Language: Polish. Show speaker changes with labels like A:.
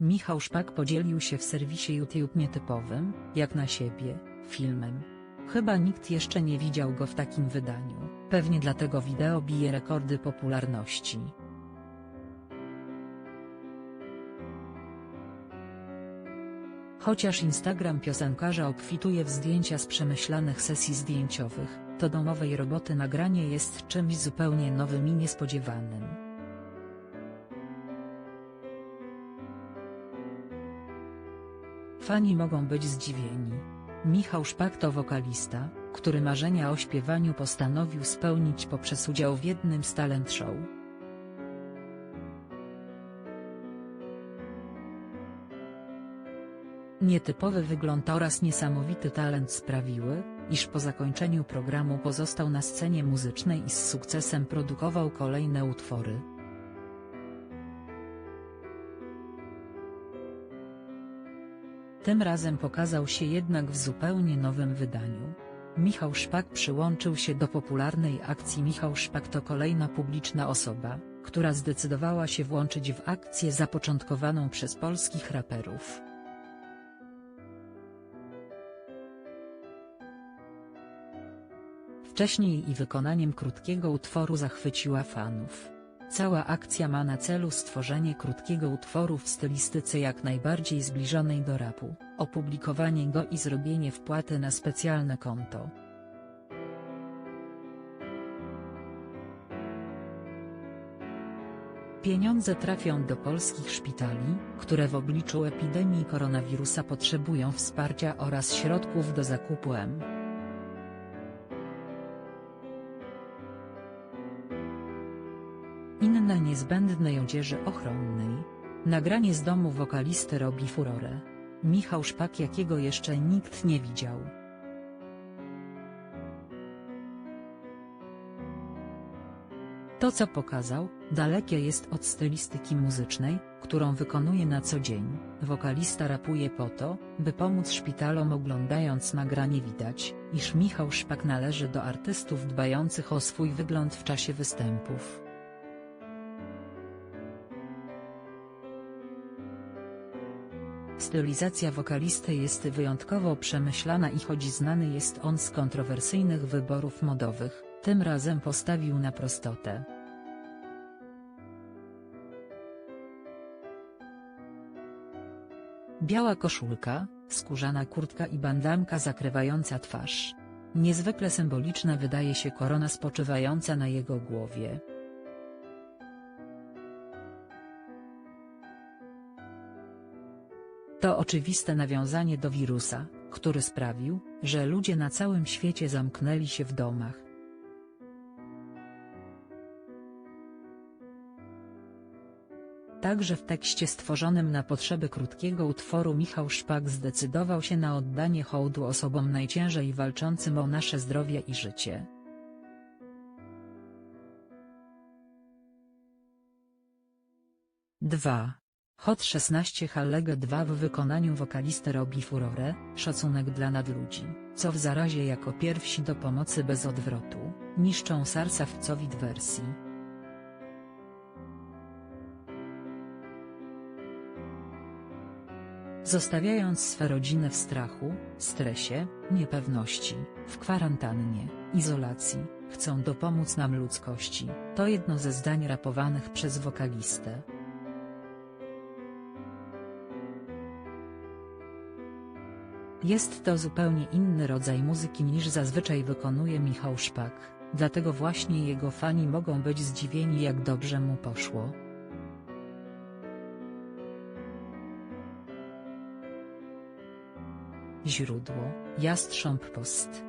A: Michał Szpak podzielił się w serwisie YouTube nietypowym, jak na siebie, filmem. Chyba nikt jeszcze nie widział go w takim wydaniu, pewnie dlatego wideo bije rekordy popularności. Chociaż Instagram piosenkarza obfituje w zdjęcia z przemyślanych sesji zdjęciowych, to domowej roboty nagranie jest czymś zupełnie nowym i niespodziewanym. Fani mogą być zdziwieni. Michał Szpak to wokalista, który marzenia o śpiewaniu postanowił spełnić poprzez udział w jednym z talent show. Nietypowy wygląd oraz niesamowity talent sprawiły, iż po zakończeniu programu pozostał na scenie muzycznej i z sukcesem produkował kolejne utwory. Tym razem pokazał się jednak w zupełnie nowym wydaniu. Michał Szpak przyłączył się do popularnej akcji Michał Szpak to kolejna publiczna osoba, która zdecydowała się włączyć w akcję zapoczątkowaną przez polskich raperów. Wcześniej i wykonaniem krótkiego utworu zachwyciła fanów. Cała akcja ma na celu stworzenie krótkiego utworu w stylistyce jak najbardziej zbliżonej do rapu, opublikowanie go i zrobienie wpłaty na specjalne konto. Pieniądze trafią do polskich szpitali, które w obliczu epidemii koronawirusa potrzebują wsparcia oraz środków do zakupu M. innej niezbędnej odzieży ochronnej. Nagranie z domu wokalisty robi furorę. Michał Szpak jakiego jeszcze nikt nie widział. To co pokazał, dalekie jest od stylistyki muzycznej, którą wykonuje na co dzień. Wokalista rapuje po to, by pomóc szpitalom oglądając nagranie widać, iż Michał Szpak należy do artystów dbających o swój wygląd w czasie występów. Stylizacja wokalisty jest wyjątkowo przemyślana i choć znany jest on z kontrowersyjnych wyborów modowych, tym razem postawił na prostotę. Biała koszulka, skórzana kurtka i bandamka zakrywająca twarz. Niezwykle symboliczna wydaje się korona spoczywająca na jego głowie. To oczywiste nawiązanie do wirusa, który sprawił, że ludzie na całym świecie zamknęli się w domach. Także w tekście stworzonym na potrzeby krótkiego utworu Michał Szpak zdecydował się na oddanie hołdu osobom najciężej walczącym o nasze zdrowie i życie. Dwa. Hot 16 Hallega 2 w wykonaniu wokalisty robi furorę, szacunek dla nadludzi, co w zarazie jako pierwsi do pomocy bez odwrotu, niszczą sarsa w cowid wersji. Zostawiając swe rodziny w strachu, stresie, niepewności, w kwarantannie, izolacji, chcą dopomóc nam ludzkości, to jedno ze zdań rapowanych przez wokalistę. Jest to zupełnie inny rodzaj muzyki niż zazwyczaj wykonuje Michał Szpak, dlatego właśnie jego fani mogą być zdziwieni jak dobrze mu poszło. Źródło, Jastrząb Post